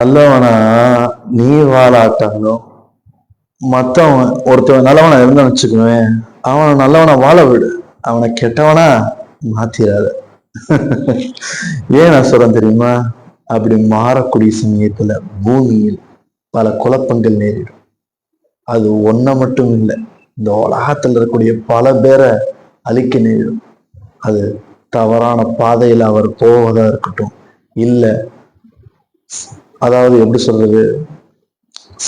நல்லவனா நீ வாழாட்டாலும் மத்தவன் ஒருத்தவன் நல்லவனா இருந்தான்னு வச்சுக்குவேன் அவனை நல்லவனா வாழ விடு. அவனை கெட்டவனா மாத்திராத. ஏன் நான் சொல்றேன் தெரியுமா? அப்படி மாறக்கூடிய சமயத்துல பூமியில் பல குழப்பங்கள் நேரிடும். அது ஒன்ன மட்டும் இல்லை இந்த உலகத்தில் இருக்கக்கூடிய பல பேரை அழிக்க நேரிடும். அது தவறான பாதையில் அவர் போவதா இருக்கட்டும் இல்லை அதாவது எப்படி சொல்றது?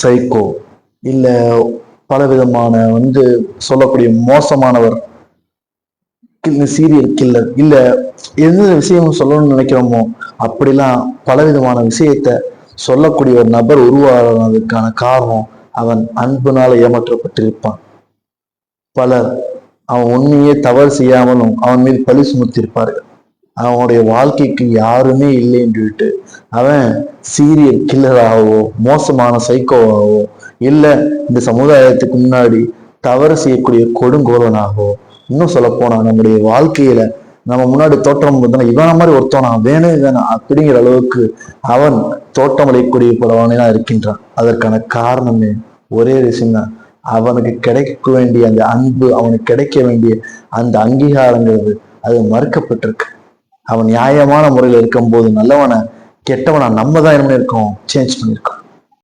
சைக்கோ இல்ல பல விதமான வந்து சொல்லக்கூடிய மோசமானவர். சீரியல் கில்லர் இல்ல எந்த விஷயம் சொல்லணும்னு நினைக்கிறோமோ அப்படிலாம் பலவிதமான விஷயத்த சொல்லக்கூடிய ஒரு நபர் உருவாகிறதுக்கான காரணம் அவன் அன்புனால ஏமாற்றப்பட்டிருப்பான். பலர் அவன் உண்மையே தவறு செய்யாமலும் அவன் மீது பழி சுமத்திருப்பார்கள். அவனுடைய வாழ்க்கைக்கு யாருமே இல்லைன்னு சொல்லிட்டு அவன் சீரியல் கில்லராகவோ மோசமான சைக்கோவாகவோ இல்லை இந்த சமுதாயத்துக்கு முன்னாடி தவறு செய்யக்கூடிய கொடுங்கோலனாகவோ இன்னும் சொல்லப்போனா நம்முடைய வாழ்க்கையில நம்ம முன்னாடி தோற்றம் பார்த்தோம்னா இவன மாதிரி ஒருத்தவனா வேணும் வேணும் அப்படிங்கிற அளவுக்கு அவன் தோட்டம் அளிக்கக்கூடிய பலவானா இருக்கின்றான். அதற்கான காரணமே ஒரே விஷயம்தான். அவனுக்கு கிடைக்க வேண்டிய அந்த அன்பு அவனுக்கு கிடைக்க வேண்டிய அந்த அங்கீகாரங்கிறது அது மறுக்கப்பட்டிருக்கு. அவன் நியாயமான முறையில் இருக்கும்போது நல்லவனை கெட்டவனா நம்ம தான் என்ன சேஞ்ச் பண்ணியிருக்கோம்.